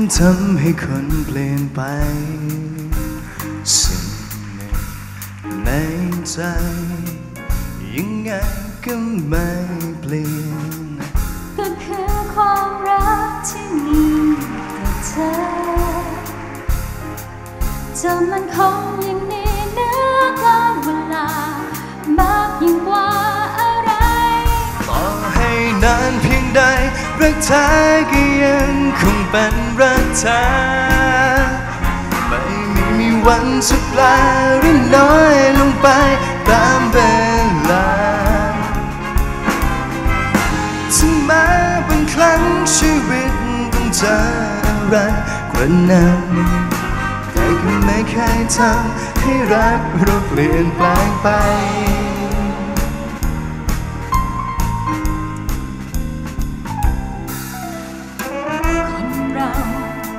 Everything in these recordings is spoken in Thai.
นั้นทำให้คนเปลี่ยนไป สิ่งหนึ่งในใจ ยังไงก็ไม่เปลี่ยน ก็คือความรักที่มีต่อเธอจะมันคงยังนี้เนื้อการเวลามากยิ่งกว่าอะไร ต่อให้นานเพียงใดรักเธอก็ยัง เป็นรักเธอไม่มีมีวันจะแปลหรือน้อยลงไปตามเวลาถึงแม้บางครั้งชีวิตต้องเจออะไรกระหนั้นแต่ก็ไม่เคยทำให้รักเราเปลี่ยนแปลงไป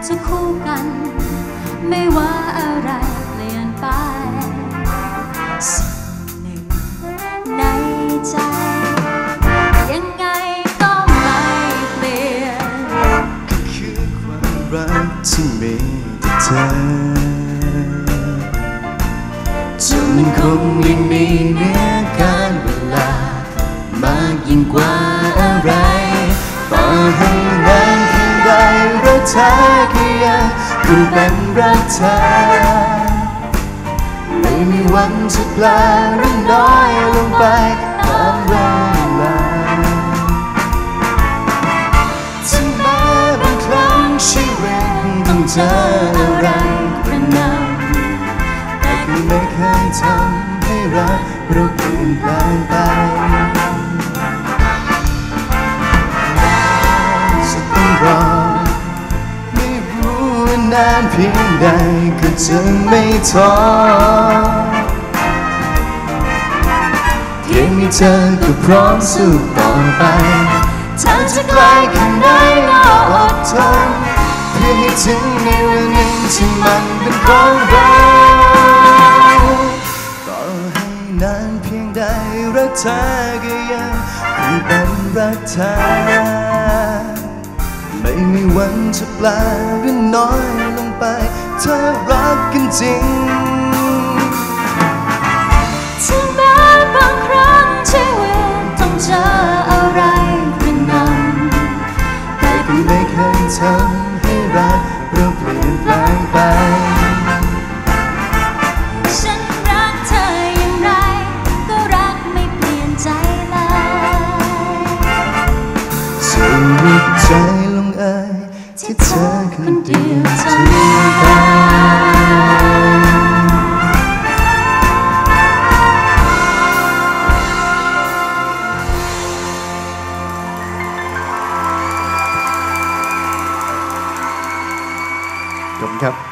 จะคู่กัน ไม่ว่าอะไรเปลี่ยนไป สิ่งหนึ่งในใจ ยังไงก็ไม่เปลี่ยน คือความรักที่มีต่อเธอจนคงยังมีเนื้อการเวลามากยิ่งกว่าอะไร เธอก็ยังคงเป็นรักเธอ ไม่มีวันจะแปลหรือน้อยลงไปตามเวลาถึงแม้บางครั้งชีวิตต้องเจออะไรกระหนำแต่ก็ไม่เคยทำให้รักเราเปลี่ยนแปลง นานเพียงใดก็จะไม่ท้อเพียงมีเธอก็พร้อมสู้ต่อไปเธอจะไกลแค่ไหนก็อดทนเพื่อให้ถึงในวันหนึ่งที่มันเป็นของเราต่อให้นานเพียงใดรักเธอก็ยังคงเป็นรักเธอไม่มีวันจะแปลหรือน้อย ไป เธอรักกันจริง ถึงแม้บางครั้งชีวิตต้องเจออะไรกระหนำแต่ก็ไม่เคยทำ ครับ